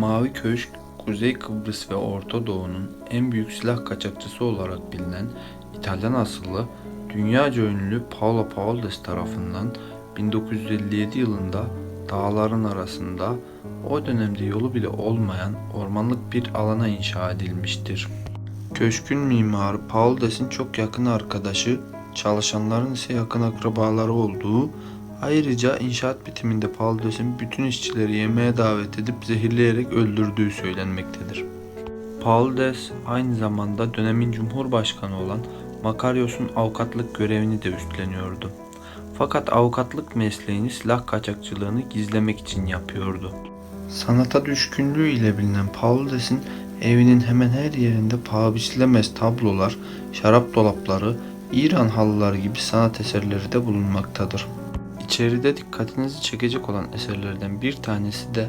Mavi Köşk, Kuzey Kıbrıs ve Orta Doğu'nun en büyük silah kaçakçısı olarak bilinen İtalyan asıllı, dünyaca ünlü Paolo Paoldes tarafından 1957 yılında dağların arasında o dönemde yolu bile olmayan ormanlık bir alana inşa edilmiştir. Köşkün mimarı Paoldes'in çok yakın arkadaşı, çalışanların ise yakın akrabaları olduğu, ayrıca inşaat bitiminde Paoldes'in bütün işçileri yemeğe davet edip zehirleyerek öldürdüğü söylenmektedir. Pauldes aynı zamanda dönemin Cumhurbaşkanı olan Makaryos'un avukatlık görevini de üstleniyordu. Fakat avukatlık mesleğini silah kaçakçılığını gizlemek için yapıyordu. Sanata düşkünlüğü ile bilinen Pauldes'in evinin hemen her yerinde paha biçilemez tablolar, şarap dolapları, İran halıları gibi sanat eserleri de bulunmaktadır. İçeride dikkatinizi çekecek olan eserlerden bir tanesi de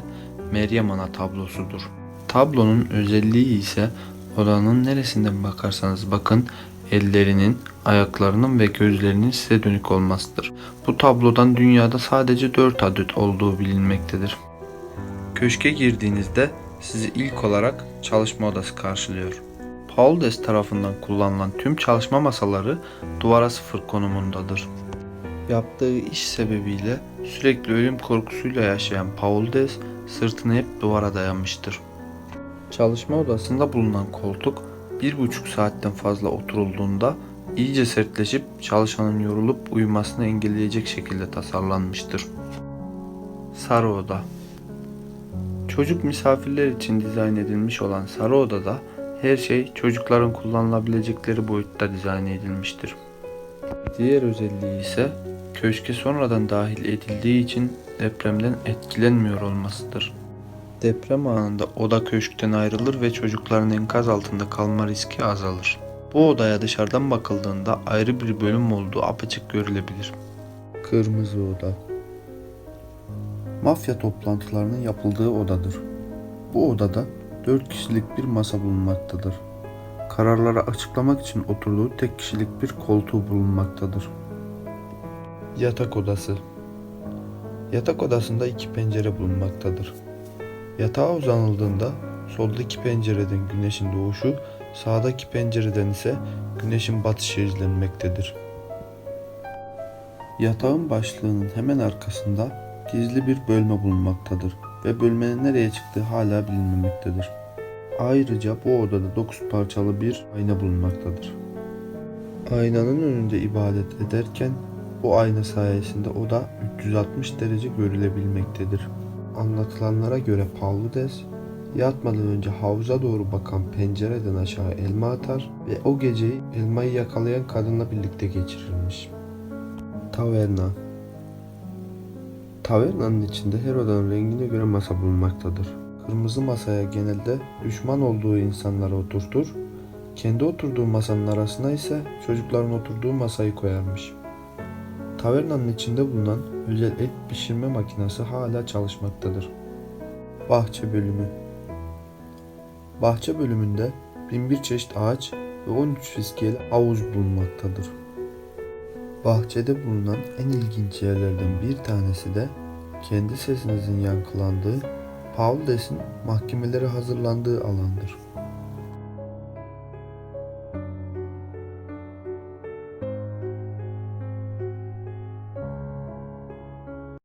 Meryem Ana tablosudur. Tablonun özelliği ise odanın neresinden bakarsanız bakın ellerinin, ayaklarının ve gözlerinin size dönük olmasıdır. Bu tablodan dünyada sadece 4 adet olduğu bilinmektedir. Köşke girdiğinizde sizi ilk olarak çalışma odası karşılıyor. Pauldes tarafından kullanılan tüm çalışma masaları duvara sıfır konumundadır. Yaptığı iş sebebiyle sürekli ölüm korkusuyla yaşayan Pauldes sırtını hep duvara dayamıştır. Çalışma odasında bulunan koltuk bir buçuk saatten fazla oturulduğunda iyice sertleşip çalışanın yorulup uyumasını engelleyecek şekilde tasarlanmıştır. Sarı oda Çocuk misafirler için dizayn edilmiş olan sarı odada her şey çocukların kullanılabilecekleri boyutta dizayn edilmiştir. Diğer özelliği ise köşke sonradan dahil edildiği için depremden etkilenmiyor olmasıdır. Deprem anında oda köşkten ayrılır ve çocukların enkaz altında kalma riski azalır. Bu odaya dışarıdan bakıldığında ayrı bir bölüm olduğu apaçık görülebilir. Kırmızı oda Mafya toplantılarının yapıldığı odadır. Bu odada 4 kişilik bir masa bulunmaktadır. Kararları açıklamak için oturduğu tek kişilik bir koltuğu bulunmaktadır. Yatak odası Yatak odasında iki pencere bulunmaktadır. Yatağa uzanıldığında soldaki pencereden güneşin doğuşu, sağdaki pencereden ise güneşin batışı izlenmektedir. Yatağın başlığının hemen arkasında gizli bir bölme bulunmaktadır ve bölmenin nereye çıktığı hala bilinmemektedir. Ayrıca bu odada 9 parçalı bir ayna bulunmaktadır. Aynanın önünde ibadet ederken bu ayna sayesinde oda 360 derece görülebilmektedir. Anlatılanlara göre Paulides yatmadan önce havuza doğru bakan pencereden aşağı elma atar ve o geceyi elmayı yakalayan kadınla birlikte geçirirmiş. Taverna Tavernanın içinde her odanın rengine göre masa bulunmaktadır. Kırmızı masaya genelde düşman olduğu insanları oturtur, kendi oturduğu masanın arasına ise çocukların oturduğu masayı koyarmış. Tavernanın içinde bulunan özel et pişirme makinesi hala çalışmaktadır. Bahçe bölümü Bahçe bölümünde binbir çeşit ağaç ve 13 fiskiyeli havuz bulunmaktadır. Bahçede bulunan en ilginç yerlerden bir tanesi de kendi sesinizin yankılandığı Pauldes'in mahkemeleri hazırlandığı alandır.